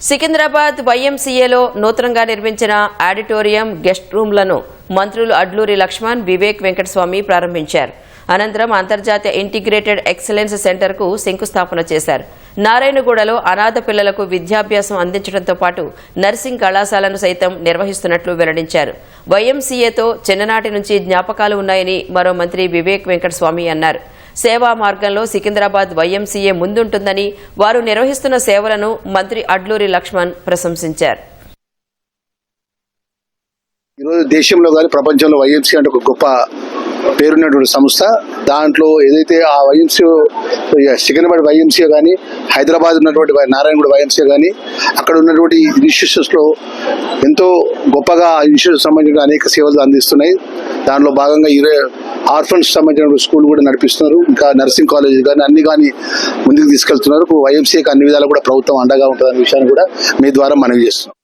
సికింద్రాబాద్ వైఎంసీఏలో నూతనంగా నిర్మించిన auditorium guest రూమ్లను మంత్రులు అడ్లూరి లక్ష్మణ్ వివేక్ వెంకటస్వామి ప్రారంభించారు. అనంతరం అంతర్జాతీయ ఇంటిగ్రేటెడ్ ఎక్సలెన్స్ సెంటర్కు శంకుస్థాపన చేశారు. నారాయణగూడలో అనాథ పిల్లలకు విద్యాభ్యాసం అందించడంతో పాటు నర్సింగ్ కళాశాలను సైతం నిర్వహిస్తున్నట్లు వెల్లడించారు. వైఎంసీఏతో చిన్ననాటి నుంచి జ్ఞాపకాలు ఉన్నాయని మరో మంత్రి వివేక్ వెంకటస్వామి అన్నారు. సేవా మార్గంలో సికింద్రాబాద్ వైఎంసీఏ ముందుంటుందని వారు నిర్వహిస్తున్న సేవలను మంత్రి అడ్లూరి లక్ష్మణ్ ప్రశంసించారు. ఈరోజు దేశంలో కానీ ప్రపంచంలో వైఎంసీ అంటే ఒక గొప్ప పేరున్నటువంటి సంస్థ. దాంట్లో ఏదైతే ఆ వైఎంసీ సికింద్రాబాద్ వైఎంసీ కానీ హైదరాబాద్ ఉన్నటువంటి నారాయణగూడ వైఎంసీ కానీ అక్కడ ఉన్నటువంటి ఇన్స్టిట్యూషన్స్లో ఎంతో గొప్పగా ఆ ఇన్స్టిట్యూషన్ సంబంధించిన అనేక సేవలు అందిస్తున్నాయి. దాంట్లో భాగంగా ఇరవై ఆర్ఫన్స్ సంబంధించిన స్కూల్ కూడా నడిపిస్తున్నారు. ఇంకా నర్సింగ్ కాలేజ్ కానీ అన్ని కానీ ముందుకు తీసుకెళ్తున్నారు. వైఎంసీఏకి అన్ని విధాలు కూడా ప్రభుత్వం అండగా ఉంటుందనే విషయాన్ని కూడా మీ ద్వారా మనవి చేస్తున్నాం.